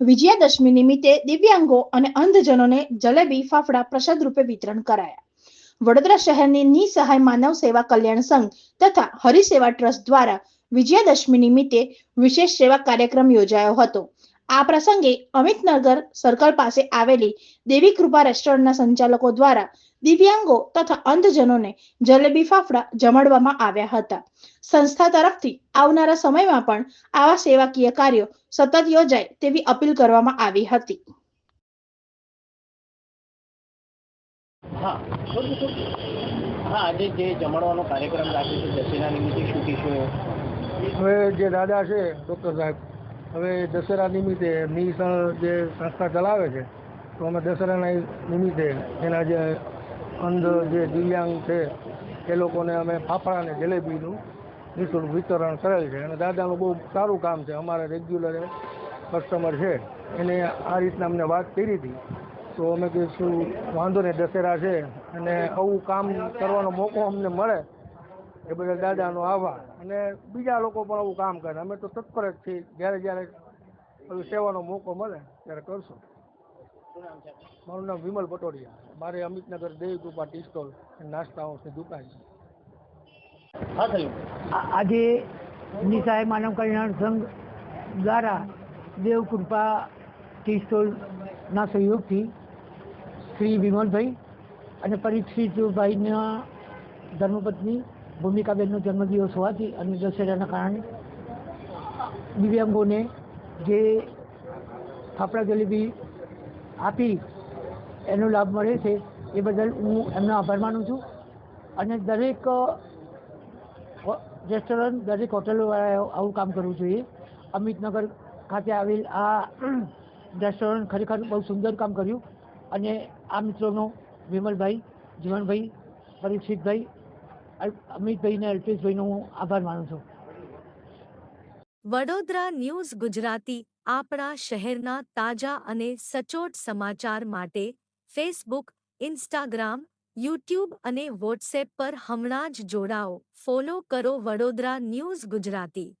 વિજયાદશમી નિમિત્તે દિવ્યાંગો અને અંધજનોને જલેબી, ફાફડા પ્રસાદ રૂપે વિતરણ કરાયા. વડોદરા શહેરની નિસહાય માનવ સેવા કલ્યાણ સંઘ તથા હરિસેવા ટ્રસ્ટ દ્વારા વિજયાદશમી નિમિત્તે વિશેષ સેવા કાર્યક્રમ યોજાયો હતો. આ પ્રસંગે અમિતનગર સર્કલ પાસે આવેલી દેવી કૃપા રેસ્ટોરન્ટના સંચાલકો દ્વારા દિવ્યાંગો તથા અંધજનોને જલેબી ફાફડા જમાડવામાં આવ્યા હતા. સંસ્થા તરફથી આવનારા સમયમાં પણ આવા સેવાકીય કાર્યો સતત યોજાય તેવી અપીલ કરવામાં આવી હતી. હા આજે જે જમાડવાનો કાર્યક્રમ રાખ્યો છે દશેરા નિમિત્તે શું કહેશો? હવે જે દાદા છે ડોક્ટર સાહેબ હવે દશેરા નિમિત્તે નિસણ જે સંસ્થા ચલાવે છે, તો અમે દશેરાના નિમિત્તે એના જે અંધ જે દિવ્યાંગ છે, એ લોકોને અમે ફાફડા અને જલેબીનું નિઃશુલ્ક વિતરણ કરેલ છે. અને દાદાનું બહુ સારું કામ છે. અમારે રેગ્યુલર કસ્ટમર છે. એને આ રીતના અમને વાત કરી હતી. તો અમે કહીશું વાંધો નહીં, દશેરા છે. અને આવું કામ કરવાનો મોકો અમને મળે એ બદલ દાદાનો આભાર. અને બીજા લોકો પણ આવું કામ કરે. અમે તો તત્પર જ છીએ. જ્યારે જ્યારે સેવાનો મોકો મળે ત્યારે કરશું. શું નામ છે આપનું? મારું નામ વિમલ પટોડિયા. મારે અમિતનગર દેવી કૃપા ટી સ્ટોલ નાસ્તા હાઉસની દુકાન છે. આજે નિસહાય માનવ કલ્યાણ સંઘ દ્વારા દેવકૃપા ટી સ્ટોલના સહયોગથી શ્રી વિમલભાઈ અને પરીક્ષિતભાઈના ધર્મપત્ની ભૂમિકાબેનનો જન્મદિવસ હોવાથી અને દશેરાના કારણે દિવ્યાંગોને જે ફાફડા જલેબી આપી એનો લાભ મળે છે, એ બદલ હું એમનો આભાર માનું છું. અને દરેક રેસ્ટોરન્ટ, દરેક હોટલોવાળાએ આવું કામ કરવું જોઈએ. અમિતનગર ખાતે આવેલ આ રેસ્ટોરન્ટ ખરેખર બહુ સુંદર કામ કર્યું. અને આ મિત્રોનો વિમલભાઈ, જીવનભાઈ, પરીક્ષિતભાઈ અલ- અમિતભાઈ અને અલ્પેશભાઈનો હું આભાર માનું છું. વડોદરા ન્યૂઝ ગુજરાતી, આપણા શહેરના તાજા અને સચોટ સમાચાર માટે ફેસબુક, ઇન્સ્ટાગ્રામ, યુટ્યુબ અને વોટ્સએપ પર હમણાં જ જોડાઓ. ફોલો કરો વડોદરા ન્યૂઝ ગુજરાતી.